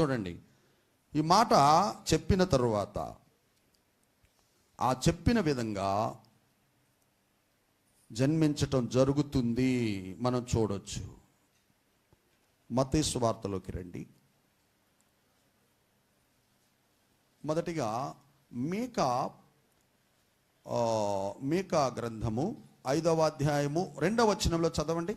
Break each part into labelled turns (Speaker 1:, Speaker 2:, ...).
Speaker 1: చూడండి. ఈ మాట చెప్పిన తరువాత ఆ చెప్పిన విధంగా జన్మించటం జరుగుతుంది మనం చూడొచ్చు. మతేసు వార్తలోకి రండి. మొదటిగా మేక మేక గ్రంథము ఐదవ అధ్యాయము రెండవ వచనంలో చదవండి.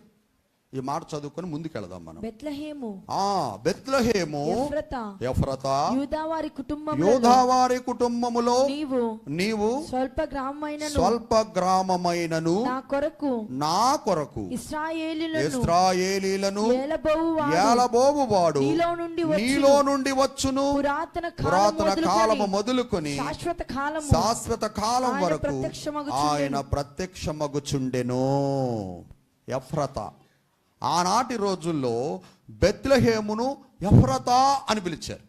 Speaker 1: ఈ మాట చదువుకొని ముందుకెళదాం మనం.
Speaker 2: బెత్లహేము.
Speaker 1: ఆ బెత్లహేము.
Speaker 2: ఎఫ్రతా.
Speaker 1: ఎఫ్రత.
Speaker 2: యూదావారి కుటుంబం
Speaker 1: యోధావారి కుటుంబములో
Speaker 2: నీవు
Speaker 1: నీవు
Speaker 2: స్వల్ప గ్రామమైన
Speaker 1: స్వల్ప గ్రామమైనను.
Speaker 2: నా కొరకు.
Speaker 1: నా కొరకు.
Speaker 2: ఇస్రాయేలీలను.
Speaker 1: ఇస్రాయేలీలను
Speaker 2: ఏలబోవువాడు.
Speaker 1: ఏలబోవువాడు.
Speaker 2: నీలో నుండి వచ్చును.
Speaker 1: నీలో నుండి వచ్చును.
Speaker 2: పురాతన
Speaker 1: పురాతన
Speaker 2: కాలం
Speaker 1: కాలము మొదలుకొని.
Speaker 2: శాశ్వత కాలము.
Speaker 1: శాశ్వత కాలం వరకు. ఆయన ప్రత్యక్షమగుచుండెను. ఎఫ్రత. ఆనాటి రోజుల్లో బెత్లహేమును యఫ్రతా అని పిలిచారు.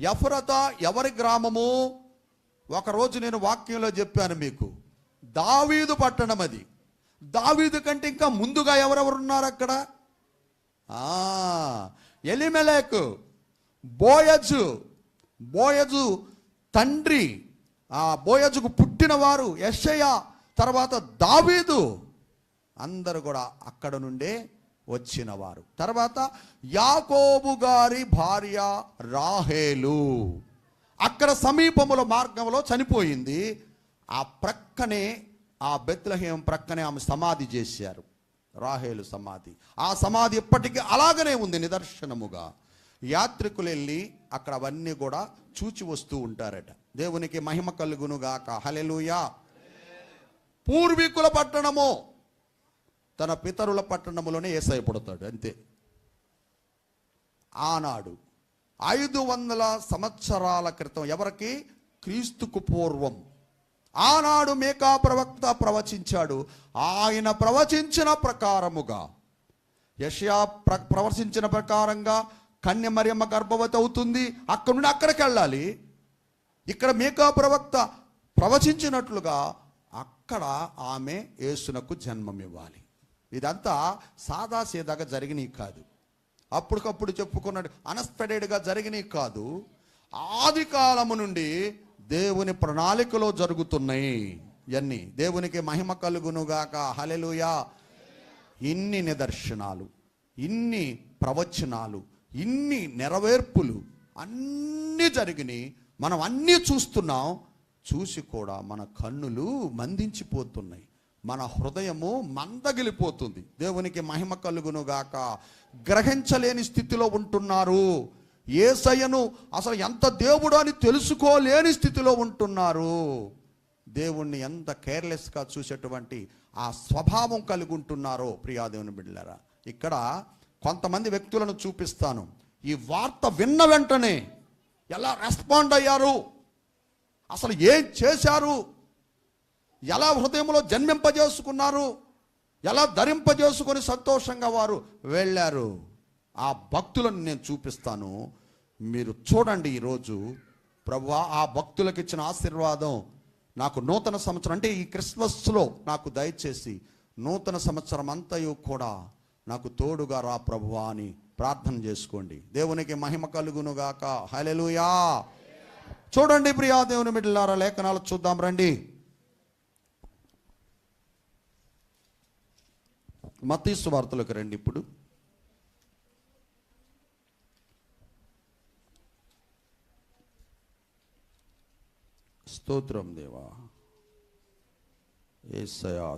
Speaker 1: ఎఫ్రతా ఎవరి గ్రామము? ఒకరోజు నేను వాక్యంలో చెప్పాను మీకు. దావీదు పట్టణం అది. దావీదు కంటే ఇంకా ముందుగా ఎవరెవరు ఉన్నారు అక్కడ ఎలిమెలేక్ బోయజు. బోయజు తండ్రి. ఆ బోయజుకు పుట్టినవారు తర్వాత దావీదు. అందరు కూడా అక్కడ నుండే వచ్చినవారు. తర్వాత యాకోబు గారి భార్య రాహేలు అక్కడ సమీపముల మార్గంలో చనిపోయింది. ఆ ప్రక్కనే ఆ బెత్లహేం ప్రక్కనే ఆమె సమాధి చేశారు. రాహేలు సమాధి. ఆ సమాధి ఇప్పటికీ అలాగనే ఉంది నిదర్శనముగా. యాత్రికులు వెళ్ళి అక్కడ అవన్నీ కూడా చూచి వస్తూ ఉంటారట. దేవునికి మహిమ కలుగునుగాక. హలెలుయా పూర్వీకుల పట్టణము. తన పితరుల పట్టణములోనే ఏసై పుడతాడు అంతే. ఆనాడు ఐదు వందల సంవత్సరాల క్రితం ఎవరికి? క్రీస్తుకు పూర్వం. ఆనాడు మేకా ప్రవక్త ప్రవచించాడు. ఆయన ప్రవచించిన ప్రకారముగా యషయా ప్ర ప్రవచించిన ప్రకారంగా కన్య మరియమ్మ గర్భవతి అవుతుంది. అక్కడ నుండి అక్కడికి వెళ్ళాలి. ఇక్కడ మేకా ప్రవక్త ప్రవచించినట్లుగా అక్కడ ఆమె యేసునకు జన్మమివ్వాలి. ఇదంతా సాదాసీదాగా జరిగినవి కాదు. అప్పటికప్పుడు చెప్పుకున్నట్టు అనస్పెడెడ్గా జరిగినవి కాదు. ఆది కాలము నుండి దేవుని ప్రణాళికలో జరుగుతున్నాయి ఇవన్నీ. దేవునికి మహిమ కలుగునుగాక. హలెలుయా ఇన్ని నిదర్శనాలు ఇన్ని ప్రవచనాలు ఇన్ని నెరవేర్పులు అన్నీ జరిగినాయి మనం అన్నీ చూస్తున్నాం చూసి కూడా మన కన్నులు మందించిపోతున్నాయి. మన హృదయము మందగిలిపోతుంది. దేవునికి మహిమ కలుగును గాక గ్రహించలేని స్థితిలో ఉంటున్నారు. ఏసయ్యను అసలు ఎంత దేవుడు అని తెలుసుకోలేని స్థితిలో ఉంటున్నారు. దేవుణ్ణి ఎంత కేర్లెస్గా చూసేటువంటి ఆ స్వభావం కలిగి ఉంటున్నారో ప్రియాదేవుని బిడ్డలారా. ఇక్కడ కొంతమంది వ్యక్తులను చూపిస్తాను. ఈ వార్త విన్న వెంటనే ఎలా రెస్పాండ్ అయ్యారు? అసలు ఏం చేశారు? ఎలా హృదయంలో జన్మింపజేసుకున్నారు? ఎలా ధరింపజేసుకొని సంతోషంగా వారు వెళ్ళారు? ఆ భక్తులను నేను చూపిస్తాను. మీరు చూడండి ఈరోజు. ప్రభు ఆ భక్తులకు ఇచ్చిన ఆశీర్వాదం నాకు నూతన సంవత్సరం అంటే ఈ క్రిస్మస్లో నాకు దయచేసి నూతన సంవత్సరం అంతయు కూడా నాకు తోడుగా రా ప్రభువా అని ప్రార్థన చేసుకోండి. దేవునికి మహిమ కలుగునుగాక. హలెలుయా చూడండి ప్రియా దేవుని మిడిలారా లేఖనాలు చూద్దాం రండి. మతీసు వార్తలకు రండి ఇప్పుడు. స్తోత్రం దేవా. ఏసయా